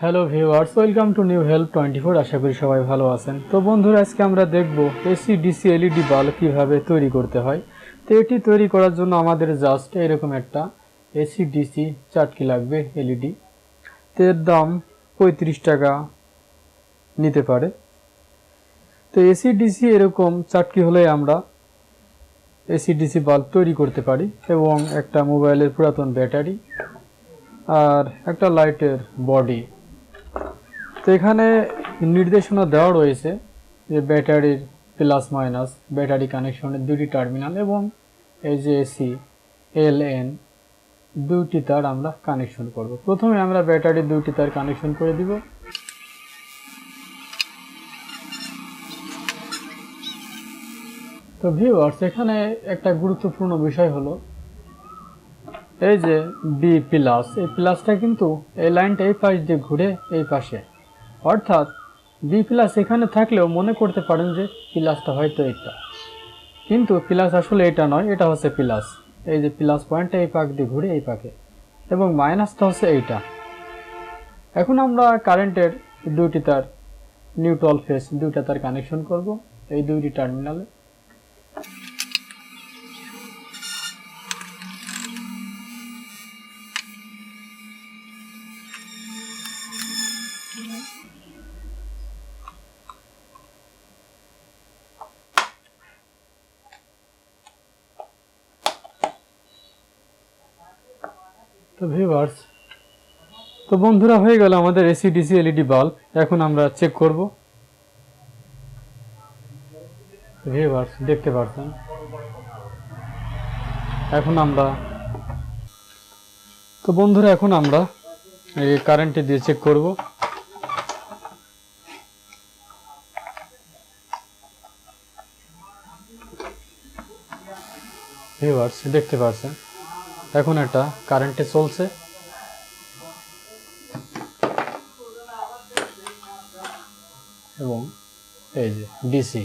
Hello viewers welcome to new help twenty four আশা করি সবাই ভালো আছেন। তো বন্ধুরা, আজকে আমরা দেখব এসি ডিসি এলইডি বাল্ব কীভাবে তৈরি করতে হয়। তো এটি তৈরি করার জন্য আমাদের জাস্ট এরকম একটা এসি ডিসি চাটকি লাগবে এলইডি তো এর দাম পঁয়ত্রিশ টাকা নিতে পারে। তো এসি ডিসি এরকম চাটকি হলে আমরা এসি ডিসি বাল্ব তৈরি করতে পারি এবং একটা মোবাইলের পুরাতন ব্যাটারি আর একটা লাইটের বডি। তো এখানে নির্দেশনা দেওয়া রয়েছে যে ব্যাটারির প্লাস মাইনাস, ব্যাটারি কানেকশনের দুটি টার্মিনাল এবং এই যে এসি এল এন দুইটি তার আমরা কানেকশন করব। প্রথমে আমরা ব্যাটারির দুইটি তার কানেকশন করে দিব। তো ভিউয়ার্স এখানে একটা গুরুত্বপূর্ণ বিষয় হলো, এই যে বি প্লাস এই প্লাসটা কিন্তু এই লাইনটা এই পাশ দিয়ে ঘুরে এই পাশে। অর্থাৎ বি প্লাস এখানে থাকলেও মনে করতে পারেন যে প্লাসটা হয়তো এটা। কিন্তু প্লাস আসলে এটা নয়, এটা হচ্ছে প্লাস এই যে প্লাস পয়েন্টটা এই পাক দিয়ে ঘুরে এই পাকে। এবং মাইনাসটা হচ্ছে এইটা। এখন আমরা কারেন্টের দুইটি তার নিউট্রাল ফেস দুইটা তার কানেকশন করব। এই দুইটি টার্মিনালে তো ভিউয়ার্স তো বন্ধুরা হয়ে গেল আমাদের এসি ডিসি এলইডি বাল্ব এখন আমরা চেক করব। ভিউয়ার্স দেখতে পাচ্ছেন এখন আমরা, তো বন্ধুরা এখন আমরা এই কারেন্টে দিয়ে চেক করব। ভিউয়ার্স দেখতে পাচ্ছেন এখন এটা কারেন্টে চলছে। এবং এই যে ডিসি